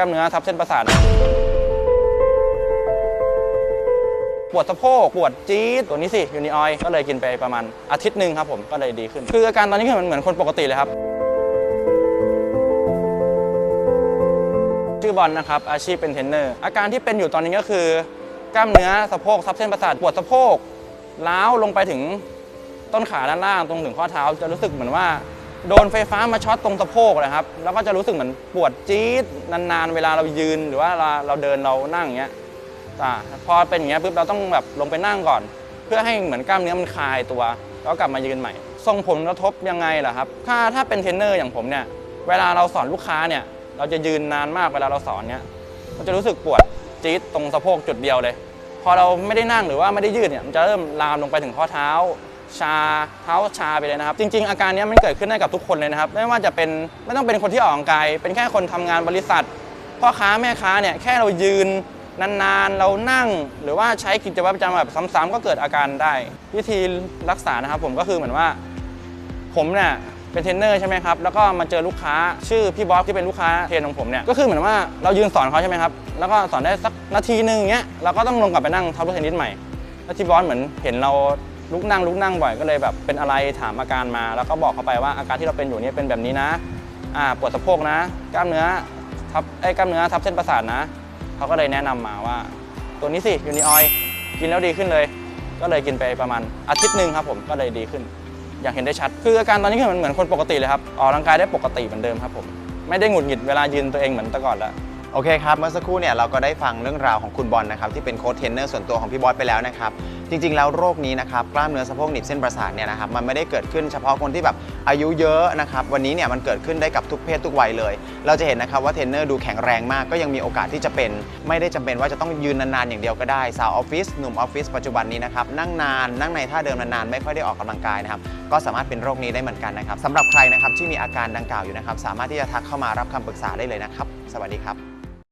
กล้ามเนื้อทับเส้นประสาทปวดสะโพกปวดจี๊ดตัวนี้สิยูนิออยก็เลยกินไปประมาณอาทิตย์หนึ่งครับผมก็เลยดีขึ้น คืออาการตอนนี้คือมือนเหมือนคนปกติเลยครับ ชื่อบอลนะครับ อาชีพเป็นเทรนเนอร์อาการที่เป็นอยู่ตอนนี้ก็คือกล้ามเนื้อสะโพกทับเส้นประสาทปวดสะโพกล้าวลงไปถึงต้นขาด้านล่างตรงถึงข้อเท้าจะรู้สึกเหมือนว่า โดนไฟฟ้ามาช็อตตรงสะโพกเลยครับ แล้วก็จะรู้สึกเหมือนปวดจี๊ดนานๆ เวลาเรายืนหรือว่าเราเราเดินเรานั่งอย่างเงี้ยอ่าพอเป็นอย่างเงี้ยปุ๊บเราต้องแบบลงไปนั่งก่อน เพื่อให้เหมือนกล้ามเนื้อมันคลายตัว แล้วกลับมายืนใหม่ ส่งผลกระทบยังไงล่ะครับ ถ้าถ้าเป็นเทรนเนอร์อย่างผมเนี่ย เวลาเราสอนลูกค้าเนี่ย เราจะยืนนานมากเวลาเราสอนเนี่ยเราจะรู้สึกปวดจี๊ดตรงสะโพกจุดเดียวเลย พอเราไม่ได้นั่งหรือว่าไม่ได้ยืดเนี่ย มันจะเริ่มลามลงไปถึงข้อเท้า ชาเท้าชาไปเลยนะครับ จริง ๆ อาการนี้มันเกิดขึ้นได้กับทุกคนเลยนะครับ ไม่ว่าจะเป็นไม่ต้องเป็นคนที่ออกกำลังกาย เป็นแค่คนทำงานบริษัทพ่อค้าแม่ค้าเนี่ยแค่เรายืนนานๆ เรานั่ง หรือว่าใช้กิจวัตรประจำวันแบบซ้ำๆก็เกิดอาการได้ วิธีรักษานะครับผมก็คือเหมือนว่า ผมเนี่ยเป็นเทรนเนอร์ใช่ไหมครับ แล้วก็มาเจอลูกค้าชื่อพี่บอสที่เป็นลูกค้าเทรนของผมเนี่ย ก็คือเหมือนว่าเรายืนสอนเขาใช่ไหมครับ แล้วก็สอนได้สักนาทีหนึ่งอย่างเงี้ย เราก็ต้องลงกลับไปนั่งทับลูกเทนนิสใหม่ แล้วที่บอสเหมือนเห็นเรา ลุกนั่งลุกนั่งบ่อยก็เลยแบบเป็นอะไรถามอาการมา แล้วก็บอกเขาไปว่าอาการที่เราเป็นอยู่นี่เป็นแบบนี้นะอ่าปวดสะโพกนะ กล้ามเนื้อทับไอ้กล้ามเนื้อทับเส้นประสาทนะเขาก็เลยแนะนำมาว่า ตัวนี้สิยูนิออยกินแล้วดีขึ้นเลย ก็เลยกินไปประมาณอาทิตย์หนึ่งครับผมก็เลยดีขึ้น อย่างเห็นได้ชัด คืออาการตอนนี้คือมันเหมือนคนปกติเลยครับออกกำลังกายได้ปกติเหมือนเดิมครับผมไม่ได้หงุดหงิดเวลายืนตัวเองเหมือนแต่ก่อนแล้วโอเคครับ เมื่อสักครู่เนี่ยเราก็ได้ฟังเรื่องราวของคุณบอลนะครับที่เป็นโค้ชเทรนเนอร์ส่วนตัวของพี่บอสไปแล้วนะครับ จริง ๆ แล้วโรคนี้นะครับกล้ามเนื้อสะโพกหนีบเส้นประสาทเนี่ยนะครับมันไม่ได้เกิดขึ้นเฉพาะคนที่แบบอายุเยอะนะครับวันนี้เนี่ยมันเกิดขึ้นได้กับทุกเพศทุกวัยเลย เราจะเห็นนะครับว่าเทรนเนอร์ดูแข็งแรงมากก็ยังมีโอกาสที่จะเป็น ไม่ได้จำเป็นว่าจะต้องยืนนานๆอย่างเดียวก็ได้สาวออฟฟิศหนุ่มออฟฟิศปัจจุบันนี้นะครับนั่งนานนั่งในท่าเดิมนานๆไม่ค่อยได้ออกกำลังกายนะครับก็สามารถเป็นโรคนี้ได้เหมือนกันนะครับสำหรับใครนะครับที่มีอาการดังกล่าวอยู่นะครับสามารถที่จะทักเข้ามารับคำปรึกษาได้เลยนะครับ สวัสดีครับ